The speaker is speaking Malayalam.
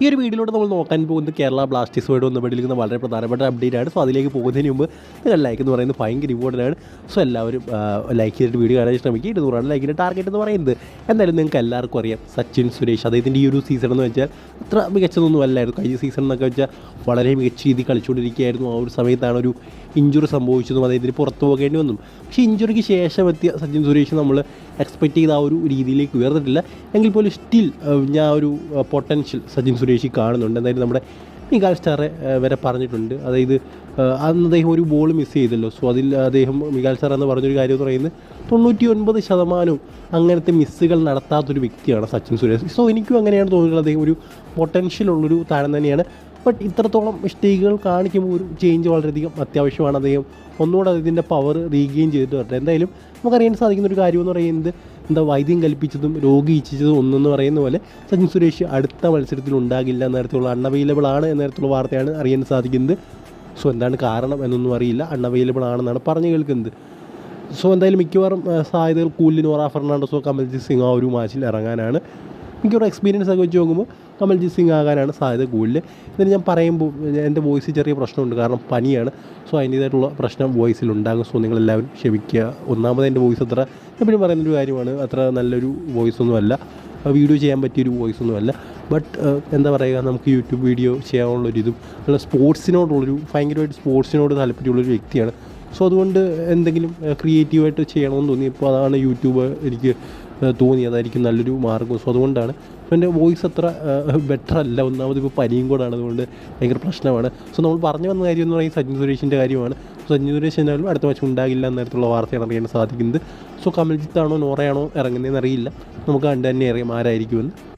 ഈ ഒരു വീഡിയോയിലൂടെ നമ്മൾ നോക്കാൻ പോകുന്നത് കേരള ബ്ലാസ്റ്റേഴ്സുമായിട്ട് ബന്ധപ്പെട്ടിരിക്കുന്ന വളരെ പ്രധാനപ്പെട്ട അപ്ഡേറ്റ് ആണ്. സോ അതിലേക്ക് പോകുന്നതിന് മുമ്പ് നിങ്ങൾ ലൈക്ക് എന്ന് പറയുന്നത് ഭയങ്കര ഇമ്പോർട്ടന്റ് ആണ്. സോ എല്ലാവരും ലൈക്ക് ചെയ്തിട്ട് വീഡിയോ കാണാൻ ശ്രമിക്കുക. ഇരുന്നൂറാണ് ലൈക്കിന്റെ ടാർഗറ്റ് എന്ന് പറയുന്നത്. എന്തായാലും നിങ്ങൾക്ക് എല്ലാവർക്കും അറിയാം സച്ചിൻ സുരേഷ് അദ്ദേഹത്തിന്റെ ഈ ഒരു സീസൺ എന്ന് വെച്ചാൽ അത്ര മികച്ചതൊന്നും അല്ലായിരുന്നു. കഴിഞ്ഞ സീസൺ എന്നൊക്കെ വെച്ചാൽ വളരെ മികച്ച രീതിയിൽ കളിച്ചുകൊണ്ടിരിക്കുകയായിരുന്നു. ആ ഒരു സമയത്താണ് ഒരു ഇഞ്ചുറി സംഭവിച്ചതും അദ്ദേഹത്തിന് പുറത്തു പോകേണ്ടി വന്നു പക്ഷേ ഇഞ്ചുറിക്ക് ശേഷം എത്തിയ സച്ചിൻ സുരേഷ് നമ്മൾ എക്സ്പെക്ട് ചെയ്ത ആ ഒരു രീതിയിലേക്ക് ഉയർന്നിട്ടില്ല. എങ്കിൽ പോലും സ്റ്റിൽ ഞാൻ ഒരു പൊട്ടൻഷ്യൽ സച്ചിൻ സുരേഷ് കാണുന്നുണ്ട്. എന്തായാലും നമ്മുടെ മികാൽ സ്റ്റാറെ വരെ പറഞ്ഞിട്ടുണ്ട്. അതായത് അന്ന് അദ്ദേഹം ഒരു ബോൾ മിസ് ചെയ്തല്ലോ. സോ അതിൽ അദ്ദേഹം മികാൽ സ്റ്റാർ എന്ന് പറഞ്ഞൊരു കാര്യം എന്ന് പറയുന്നത് തൊണ്ണൂറ്റി ഒൻപത് ശതമാനവും അങ്ങനത്തെ മിസ്സുകൾ നടത്താത്തൊരു വ്യക്തിയാണ് സച്ചിൻ സുരേഷ്. സോ എനിക്കും അങ്ങനെയാണ് തോന്നുന്നത്. അദ്ദേഹം ഒരു പൊട്ടൻഷ്യൽ ഉള്ളൊരു താരം തന്നെയാണ്. ബട്ട് ഇത്രത്തോളം മിസ്റ്റേക്കുകൾ കാണിക്കുമ്പോൾ ഒരു ചേഞ്ച് വളരെയധികം അത്യാവശ്യമാണ് അദ്ദേഹം. ഒന്നുകൂടെ ഇതിന്റെ പവർ റീഗെയിൻ ചെയ്തിട്ട് വരട്ടെ. എന്തായാലും നമുക്കറിയാൻ സാധിക്കുന്ന ഒരു കാര്യം എന്ന് പറയുന്നത് എന്താ വൈദ്യം കൽപ്പിച്ചതും രോഗി ഇച്ഛിച്ചതും ഒന്നെന്ന് പറയുന്ന പോലെ സച്ചിൻ സുരേഷ് അടുത്ത മത്സരത്തിൽ ഉണ്ടാകില്ല എന്ന തരത്തിലുള്ള അൺഅവൈലബിൾ ആണ് എന്ന തരത്തിലുള്ള വാർത്തയാണ് അറിയാൻ സാധിക്കുന്നത്. സോ എന്താണ് കാരണം എന്നൊന്നും അറിയില്ല. അൺഅവൈലബിൾ ആണെന്നാണ് പറഞ്ഞു കേൾക്കുന്നത്. സോ എന്തായാലും മിക്കവാറും സാധ്യതകൾ കൂലി നോറ ഫെർണാണ്ടസോ കമൽജിത് സിംഗ് ആ ഒരു മാച്ചിൽ ഇറങ്ങാനാണ്. മിക്കവാറും എക്സ്പീരിയൻസ് ഒക്കെ വെച്ച് നോക്കുമ്പോൾ കമൽജി സിംഗ് ആകാനാണ് സാധ്യത കൂടുതൽ ഇതിന് ഞാൻ പറയുമ്പോൾ എന്റെ വോയിസ് ചെറിയ പ്രശ്നമുണ്ട് കാരണം പനിയാണ്. സോ അതിന്റേതായിട്ടുള്ള പ്രശ്നം വോയിസിൽ ഉണ്ടാകും. സോ നിങ്ങളെല്ലാവരും ക്ഷമിക്കുക. ഒന്നാമത് എന്റെ വോയിസ് അത്ര എപ്പോഴും പറയുന്നൊരു കാര്യമാണ് അത്ര നല്ലൊരു വോയിസ് ഒന്നുമല്ല വീഡിയോ ചെയ്യാൻ പറ്റിയൊരു വോയിസ് ഒന്നുമല്ല ബട്ട് എന്താ പറയുക നമുക്ക് യൂട്യൂബ് വീഡിയോ ചെയ്യാനുള്ളൊരിതും അല്ല സ്പോർട്സിനോടുള്ളൊരു ഭയങ്കരമായിട്ട് സ്പോർട്സിനോട് താല്പര്യമുള്ളൊരു വ്യക്തിയാണ്. സോ അതുകൊണ്ട് എന്തെങ്കിലും ക്രിയേറ്റീവായിട്ട് ചെയ്യണമെന്ന് തോന്നി. ഇപ്പോൾ അതാണ് യൂട്യൂബ് എനിക്ക് തോന്നി അതായിരിക്കും നല്ലൊരു മാർഗം സോ അതുകൊണ്ടാണ്. എന്റെ വോയിസ് അത്ര ബെറ്റർ അല്ല. ഒന്നാമത് ഇപ്പോൾ പനിയും കൂടാണ് അതുകൊണ്ട് ഭയങ്കര പ്രശ്നമാണ്. സോ നമ്മൾ പറഞ്ഞു വന്ന കാര്യം എന്ന് പറയുന്നത് സച്ചിൻ സുരേഷിന്റെ കാര്യമാണ്. സോ സച്ചിൻ സുരേഷ് എന്നാലും അടുത്ത വർഷം ഉണ്ടാകില്ല എന്ന തരത്തിലുള്ള വാർത്തയാണ് അറിയാൻ സാധിക്കുന്നത്. സോ കമൽജിത്താണോ നോറയാണോ ഇറങ്ങുന്നതെന്ന് അറിയില്ല. നമുക്ക് കണ്ട് തന്നെ അറിയാം ആരായിരിക്കുമെന്ന്.